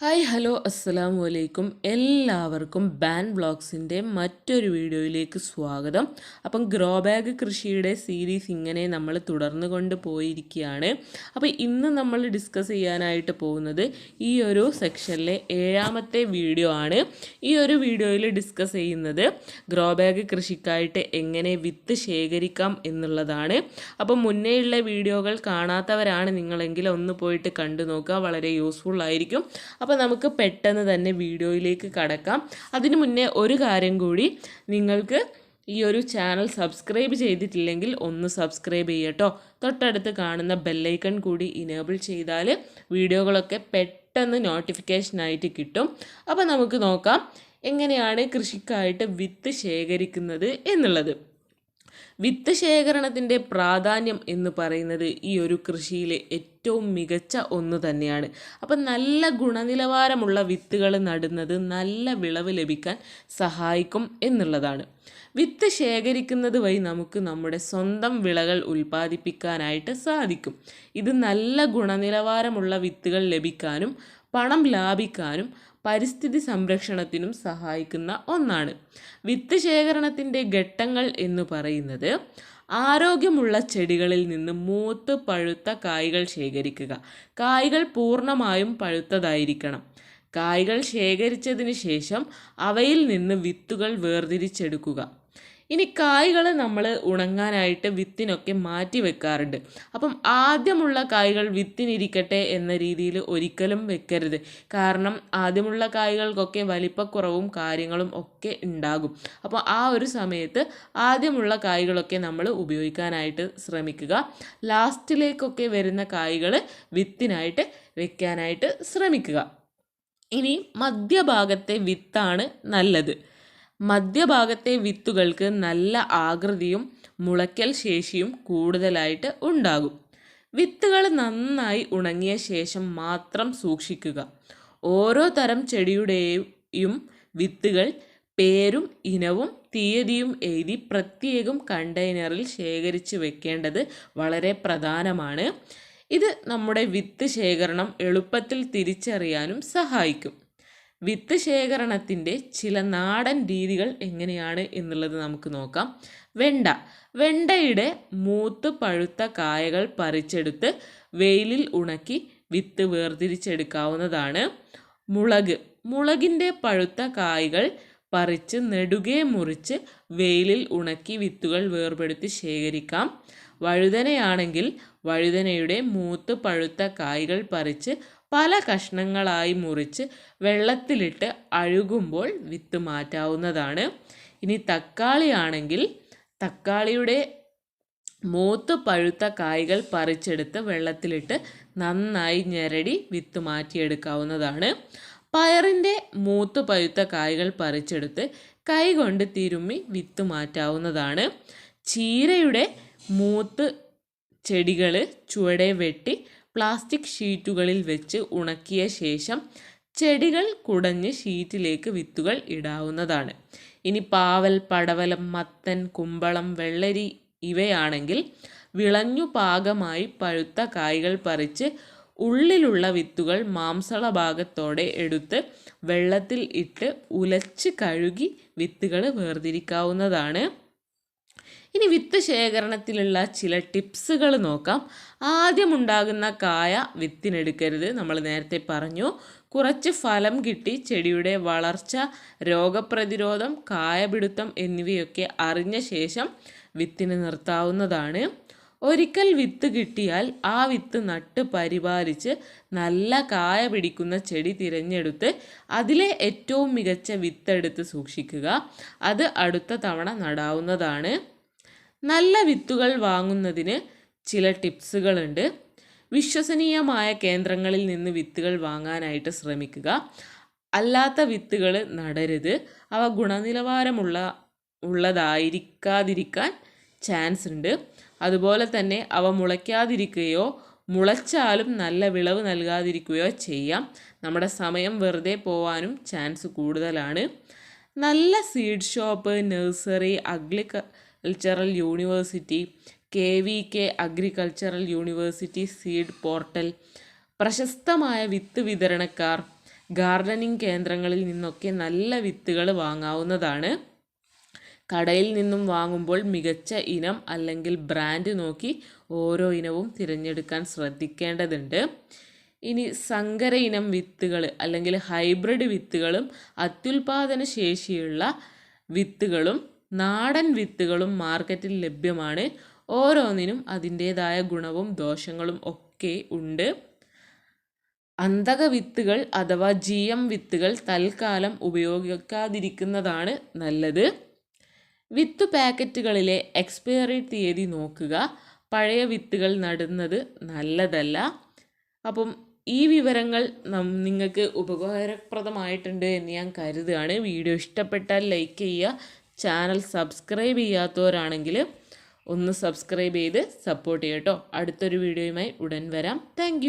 Hi hello അസ്സലാമു അലൈക്കും. എല്ലാവർക്കും ബാൻ ബ്ലോഗ്സിന്റെ മറ്റൊരു വീഡിയോയിലേക്ക് സ്വാഗതം. അപ്പം ഗ്രോ ബാഗ് കൃഷിയുടെ സീരീസ് ഇങ്ങനെ നമ്മൾ തുടർന്നു കൊണ്ട് പോയിരിക്കുകയാണ്. അപ്പോൾ ഇന്ന് നമ്മൾ ഡിസ്കസ് ചെയ്യാനായിട്ട് പോകുന്നത് ഈ ഒരു സെക്ഷനിലെ ഏഴാമത്തെ വീഡിയോ ആണ്. ഈ ഒരു വീഡിയോയിൽ ഡിസ്കസ് ചെയ്യുന്നത് ഗ്രോ ബാഗ് കൃഷിക്കായിട്ട് എങ്ങനെ വിത്ത് ശേഖരിക്കാം എന്നുള്ളതാണ്. അപ്പം മുന്നേയുള്ള വീഡിയോകൾ കാണാത്തവരാണ് നിങ്ങളെങ്കിൽ ഒന്ന് പോയിട്ട് കണ്ടു നോക്കുക. വളരെ യൂസ്ഫുൾ ആയിരിക്കും. അപ്പോൾ നമുക്ക് പെട്ടെന്ന് തന്നെ വീഡിയോയിലേക്ക് കടക്കാം. അതിനു മുന്നേ ഒരു കാര്യം കൂടി നിങ്ങൾക്ക് ഈ ഒരു ചാനൽ സബ്സ്ക്രൈബ് ചെയ്തിട്ടില്ലെങ്കിൽ ഒന്ന് സബ്സ്ക്രൈബ് ചെയ്യട്ടോ തൊട്ടടുത്ത് കാണുന്ന ബെല്ലൈക്കൺ കൂടി ഇനേബിൾ ചെയ്താൽ വീഡിയോകളൊക്കെ പെട്ടെന്ന് നോട്ടിഫിക്കേഷനായിട്ട് കിട്ടും. അപ്പോൾ നമുക്ക് നോക്കാം എങ്ങനെയാണ് കൃഷിക്കായിട്ട് വിത്ത് ശേഖരിക്കുന്നത് എന്നുള്ളത്. വിത്ത് ശേഖരണത്തിന്റെ പ്രാധാന്യം എന്ന് പറയുന്നത് ഈ ഒരു കൃഷിയിലെ ഏറ്റവും മികച്ച ഒന്ന് തന്നെയാണ്. അപ്പം നല്ല ഗുണനിലവാരമുള്ള വിത്തുകൾ നടുന്നത് നല്ല വിളവ് ലഭിക്കാൻ സഹായിക്കും എന്നുള്ളതാണ്. വിത്ത് ശേഖരിക്കുന്നത് വഴി നമുക്ക് നമ്മുടെ സ്വന്തം വിളകൾ ഉൽപ്പാദിപ്പിക്കാനായിട്ട് സാധിക്കും. ഇത് നല്ല ഗുണനിലവാരമുള്ള വിത്തുകൾ ലഭിക്കാനും പണം ലാഭിക്കാനും പരിസ്ഥിതി സംരക്ഷണത്തിനും സഹായിക്കുന്ന ഒന്നാണ്. വിത്ത് ശേഖരണത്തിന്റെ ഘട്ടങ്ങൾ എന്ന് പറയുന്നത് ആരോഗ്യമുള്ള ചെടികളിൽ നിന്ന് മൂത്ത് പഴുത്ത കായ്കൾ ശേഖരിക്കുക. കായ്കൾ പൂർണമായും പഴുത്തതായിരിക്കണം. കായ്കൾ ശേഖരിച്ചതിന് ശേഷം അവയിൽ നിന്ന് വിത്തുകൾ വേർതിരിച്ചെടുക്കുക. ഇനി കായ്കൾ നമ്മൾ ഉണങ്ങാനായിട്ട് വിത്തിനൊക്കെ മാറ്റി വെക്കാറുണ്ട്. അപ്പം ആദ്യമുള്ള കായ്കൾ വിത്തിനിരിക്കട്ടെ എന്ന രീതിയിൽ ഒരിക്കലും വെക്കരുത്. കാരണം ആദ്യമുള്ള കായ്കൾക്കൊക്കെ വലിപ്പക്കുറവും കാര്യങ്ങളും ഒക്കെ ഉണ്ടാകും. അപ്പോൾ ആ ഒരു സമയത്ത് ആദ്യമുള്ള കായ്കളൊക്കെ നമ്മൾ ഉപയോഗിക്കാനായിട്ട് ശ്രമിക്കുക. ലാസ്റ്റിലേക്കൊക്കെ വരുന്ന കായ്കൾ വിത്തിനായിട്ട് വെക്കാനായിട്ട് ശ്രമിക്കുക. ഇനി മധ്യഭാഗത്തെ വിത്താണ് നല്ലത്. മധ്യഭാഗത്തെ വിത്തുകൾക്ക് നല്ല ആകൃതിയും മുളയ്ക്കൽ ശേഷിയും കൂടുതലായിട്ട് ഉണ്ടാകും. വിത്തുകൾ നന്നായി ഉണങ്ങിയ ശേഷം മാത്രം സൂക്ഷിക്കുക. ഓരോ തരം ചെടിയുടെയും വിത്തുകൾ പേരും ഇനവും തീയതിയും എഴുതി പ്രത്യേകം കണ്ടെയ്നറിൽ ശേഖരിച്ച് വെക്കേണ്ടത് വളരെ പ്രധാനമാണ്. ഇത് നമ്മുടെ വിത്ത് ശേഖരണം എളുപ്പത്തിൽ തിരിച്ചറിയാനും സഹായിക്കും. വിത്ത് ശേഖരണത്തിന്റെ ചില നാടൻ രീതികൾ എങ്ങനെയാണ് എന്നുള്ളത് നമുക്ക് നോക്കാം. വെണ്ട. വെണ്ടയുടെ മൂത്ത് പഴുത്ത കായകൾ പറിച്ചെടുത്ത് വെയിലിൽ ഉണക്കി വിത്ത് വേർതിരിച്ചെടുക്കാവുന്നതാണ്. മുളക്. മുളകിന്റെ പഴുത്ത കായ്കൾ പറിച്ച് നെടുകെ മുറിച്ച് വെയിലിൽ ഉണക്കി വിത്തുകൾ വേർപെടുത്തി ശേഖരിക്കാം. വഴുതനയാണെങ്കിൽ വഴുതനയുടെ മൂത്ത് പഴുത്ത കായ്കൾ പറിച്ച് പല കഷ്ണങ്ങളായി മുറിച്ച് വെള്ളത്തിലിട്ട് അഴുകുമ്പോൾ വിത്ത് മാറ്റാവുന്നതാണ്. ഇനി തക്കാളി ആണെങ്കിൽ തക്കാളിയുടെ മൂത്ത് പഴുത്ത കായ്കൾ പറിച്ചെടുത്ത് വെള്ളത്തിലിട്ട് നന്നായി ഞെരടി വിത്ത് മാറ്റിയെടുക്കാവുന്നതാണ്. പയറിന്റെ മൂത്ത് പഴുത്ത കായ്കൾ പറിച്ചെടുത്ത് കൈകൊണ്ട് തിരുമ്മി വിത്ത് മാറ്റാവുന്നതാണ്. ചീരയുടെ മൂത്ത് ചെടികൾ ചുവടെ വെട്ടി പ്ലാസ്റ്റിക് ഷീറ്റുകളിൽ വെച്ച് ഉണക്കിയ ശേഷം ചെടികൾ കുടഞ്ഞ് ഷീറ്റിലേക്ക് വിത്തുകൾ ഇടാവുന്നതാണ്. ഇനി പാവൽ പടവലം മത്തൻ കുമ്പളം വെള്ളരി ഇവയാണെങ്കിൽ വിളഞ്ഞു പാകമായി പഴുത്ത കായ്കൾ പറിച്ച് ഉള്ളിലുള്ള വിത്തുകൾ മാംസള ഭാഗത്തോടെ എടുത്ത് വെള്ളത്തിൽ ഇട്ട് ഉലച്ച് കഴുകി വിത്തുകൾ വേർതിരിക്കാവുന്നതാണ്. ഇനി വിത്ത് ശേഖരണത്തിലുള്ള ചില ടിപ്സുകൾ നോക്കാം. ആദ്യം ഉണ്ടാകുന്ന കായ വിത്തിനെടുക്കരുത്. നമ്മൾ നേരത്തെ പറഞ്ഞു കുറച്ച് ഫലം കിട്ടി ചെടിയുടെ വളർച്ച രോഗപ്രതിരോധം കായപിടുത്തം എന്നിവയൊക്കെ അറിഞ്ഞ ശേഷം വിത്തിന് നിർത്താവുന്നതാണ്. ഒരിക്കൽ വിത്ത് കിട്ടിയാൽ ആ വിത്ത് നട്ട് പരിപാലിച്ച് നല്ല കായ പിടിക്കുന്ന ചെടി തിരഞ്ഞെടുത്ത് അതിലെ ഏറ്റവും മികച്ച വിത്തെടുത്ത് സൂക്ഷിക്കുക. അത് അടുത്ത തവണ നടാവുന്നതാണ്. നല്ല വിത്തുകൾ വാങ്ങുന്നതിന് ചില ടിപ്സുകളുണ്ട്. വിശ്വസനീയമായ കേന്ദ്രങ്ങളിൽ നിന്ന് വിത്തുകൾ വാങ്ങാനായിട്ട് ശ്രമിക്കുക. അല്ലാത്ത വിത്തുകൾ നടരുത്. അവ ഗുണനിലവാരമുള്ള ഉള്ളതായിരിക്കാതിരിക്കാൻ ചാൻസ് ഉണ്ട്. അതുപോലെ തന്നെ അവ മുളയ്ക്കാതിരിക്കുകയോ മുളച്ചാലും നല്ല വിളവ് നൽകാതിരിക്കുകയോ ചെയ്യാം. നമ്മുടെ സമയം വെറുതെ പോവാനും ചാൻസ് കൂടുതലാണ്. നല്ല seed shop nursery agricultural university K V K agricultural university seed portal പ്രശസ്തമായ വിത്ത് വിതരണക്കാർ ഗാർഡനിങ് കേന്ദ്രങ്ങളിൽ നിന്നൊക്കെ നല്ല വിത്തുകൾ വാങ്ങാവുന്നതാണ്. കടയിൽ നിന്നും വാങ്ങുമ്പോൾ മികച്ച ഇനം അല്ലെങ്കിൽ ബ്രാൻഡ് നോക്കി ഓരോ ഇനവും തിരഞ്ഞെടുക്കാൻ ശ്രദ്ധിക്കേണ്ടതുണ്ട്. ഇനി സങ്കര ഇനം വിത്തുകൾ അല്ലെങ്കിൽ ഹൈബ്രിഡ് വിത്തുകളും അത്യുൽപാദന ശേഷിയുള്ള വിത്തുകളും നാടൻ വിത്തുകളും മാർക്കറ്റിൽ ലഭ്യമാണ്. ഓരോന്നിനും അതിന്റേതായ ഗുണവും ദോഷങ്ങളും ഒക്കെ ഉണ്ട്. അന്തക വിത്തുകൾ അഥവാ ജി എം വിത്തുകൾ തൽക്കാലം ഉപയോഗിക്കാതിരിക്കുന്നതാണ് നല്ലത്. വിത്ത് പാക്കറ്റുകളിലെ എക്സ്പയറി തീയതി നോക്കുക. പഴയ വിത്തുകൾ നടുന്നത് നല്ലതല്ല. അപ്പം ഈ വിവരങ്ങൾ നിങ്ങൾക്ക് ഉപകാരപ്രദമായിട്ടുണ്ട് എന്ന് ഞാൻ കരുതുകയാണ്. വീഡിയോ ഇഷ്ടപ്പെട്ടാൽ ലൈക്ക് ചെയ്യുക ചാനൽ സബ്സ്ക്രൈബ് ചെയ്യാത്തവരാണെങ്കിൽ ഒന്ന് സബ്സ്ക്രൈബ് ചെയ്ത് സപ്പോർട്ട് ചെയ്യട്ടോ അടുത്തൊരു വീഡിയോയുമായി ഉടൻ വരാം. താങ്ക്